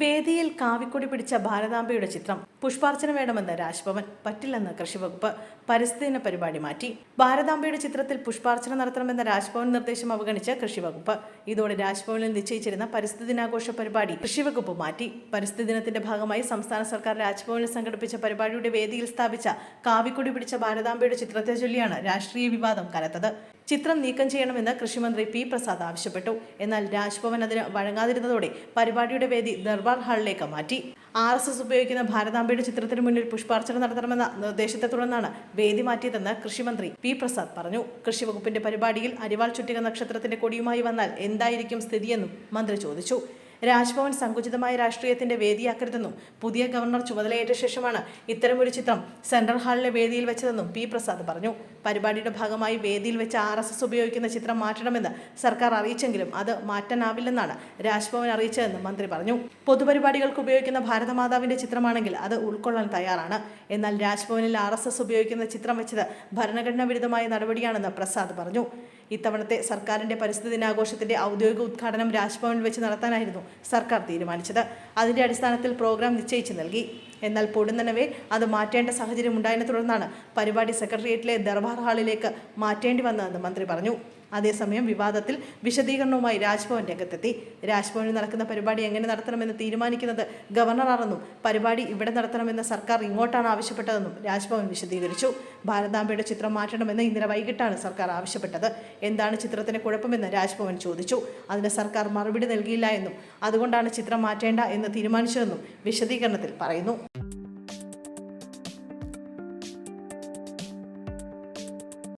വേദിയിൽ കാവിക്കൊടി പിടിച്ച ഭാരതാംബയുടെ ചിത്രം പുഷ്പാർച്ചന വേണമെന്ന് രാജ്ഭവൻ പറ്റില്ലെന്ന് കൃഷിവകുപ്പ് പരിസ്ഥിതി ദിന പരിപാടി മാറ്റി. ഭാരതാംബയുടെ ചിത്രത്തിൽ പുഷ്പാർച്ചന നടത്തണമെന്ന രാജ്ഭവൻ നിർദ്ദേശം അവഗണിച്ച് കൃഷിവകുപ്പ്. ഇതോടെ രാജ്ഭവനിൽ നിശ്ചയിച്ചിരുന്ന പരിസ്ഥിതി ദിനാഘോഷ പരിപാടി കൃഷിവകുപ്പ് മാറ്റി. പരിസ്ഥിതി ദിനത്തിന്റെ ഭാഗമായി സംസ്ഥാന സർക്കാർ രാജ്ഭവനിൽ സംഘടിപ്പിച്ച പരിപാടിയുടെ വേദിയിൽ സ്ഥാപിച്ച കാവിക്കൊടി പിടിച്ച ഭാരതാംബയുടെ ചിത്രത്തെ ചൊല്ലിയാണ് രാഷ്ട്രീയ വിവാദം കനത്തത്. ചിത്രം നീക്കം ചെയ്യണമെന്ന് കൃഷിമന്ത്രി പി പ്രസാദ് ആവശ്യപ്പെട്ടു. എന്നാൽ രാജ്ഭവൻ അതിന് വഴങ്ങാതിരുന്നതോടെ പരിപാടിയുടെ വേദി ദർബാർ ഹാളിലേക്ക് മാറ്റി. ആർ എസ് എസ് ഉപയോഗിക്കുന്ന ഭാരതാംബയുടെ ചിത്രത്തിന് മുന്നിൽ പുഷ്പാർച്ചന നടത്തണമെന്ന നിർദ്ദേശത്തെ തുടർന്നാണ് വേദി മാറ്റിയതെന്ന് കൃഷിമന്ത്രി പി പ്രസാദ് പറഞ്ഞു. കൃഷിവകുപ്പിന്റെ പരിപാടിയിൽ അരിവാൾ ചുറ്റിക നക്ഷത്രത്തിന്റെ കൊടിയുമായി വന്നാൽ എന്തായിരിക്കും സ്ഥിതിയെന്നും മന്ത്രി ചോദിച്ചു. രാജ്ഭവൻ സങ്കുചിതമായ രാഷ്ട്രീയത്തിന്റെ വേദിയാക്കരുതെന്നും പുതിയ ഗവർണർ ചുമതലയേറ്റ ശേഷമാണ് ഇത്തരമൊരു ചിത്രം സെൻട്രൽ ഹാളിലെ വേദിയിൽ വെച്ചതെന്നും പി പ്രസാദ് പറഞ്ഞു. പരിപാടിയുടെ ഭാഗമായി വേദിയിൽ വെച്ച് ആർ എസ് എസ് ഉപയോഗിക്കുന്ന ചിത്രം മാറ്റണമെന്ന് സർക്കാർ അറിയിച്ചെങ്കിലും അത് മാറ്റാനാവില്ലെന്നാണ് രാജ്ഭവൻ അറിയിച്ചതെന്ന് മന്ത്രി പറഞ്ഞു. പൊതുപരിപാടികൾക്ക് ഉപയോഗിക്കുന്ന ഭാരതമാതാവിന്റെ ചിത്രമാണെങ്കിൽ അത് ഉൾക്കൊള്ളാൻ തയ്യാറാണ്. എന്നാൽ രാജ്ഭവനിൽ ആർ എസ് എസ് ഉപയോഗിക്കുന്ന ചിത്രം വെച്ചത് ഭരണഘടനാ വിരുദ്ധമായ നടപടിയാണെന്ന് പ്രസാദ് പറഞ്ഞു. ഇത്തവണത്തെ സർക്കാരിന്റെ പരിസ്ഥിതി ദിനാഘോഷത്തിന്റെ ഔദ്യോഗിക ഉദ്ഘാടനം രാജ്ഭവനിൽ വെച്ച് നടത്താനായിരുന്നു സർക്കാർ തീരുമാനിച്ചത്. അതിന്റെ അടിസ്ഥാനത്തിൽ പ്രോഗ്രാം നിശ്ചയിച്ചു നൽകി. എന്നാൽ പൊടുന്നനവേ അത് മാറ്റേണ്ട സാഹചര്യം ഉണ്ടായതിനെ തുടർന്നാണ് പരിപാടി സെക്രട്ടേറിയറ്റിലെ ദർബാർ ഹാളിലേക്ക് മാറ്റേണ്ടി വന്നതെന്ന് മന്ത്രി പറഞ്ഞു. അതേസമയം വിവാദത്തിൽ വിശദീകരണവുമായി രാജ്ഭവൻ രംഗത്തെത്തി. രാജ്ഭവനിൽ നടക്കുന്ന പരിപാടി എങ്ങനെ നടത്തണമെന്ന് തീരുമാനിക്കുന്നത് ഗവർണറാണെന്നും പരിപാടി ഇവിടെ നടത്തണമെന്ന് സർക്കാർ ഇങ്ങോട്ടാണ് ആവശ്യപ്പെട്ടതെന്നും രാജ്ഭവൻ വിശദീകരിച്ചു. ഭാരതാംബയുടെ ചിത്രം മാറ്റണമെന്ന് ഇന്നലെ വൈകിട്ടാണ് സർക്കാർ ആവശ്യപ്പെട്ടത്. എന്താണ് ചിത്രത്തിന് കുഴപ്പമെന്ന് രാജ്ഭവൻ ചോദിച്ചു. അതിന് സർക്കാർ മറുപടി നൽകിയില്ല എന്നും അതുകൊണ്ടാണ് ചിത്രം മാറ്റേണ്ട എന്ന് തീരുമാനിച്ചതെന്നും വിശദീകരണത്തിൽ പറയുന്നു.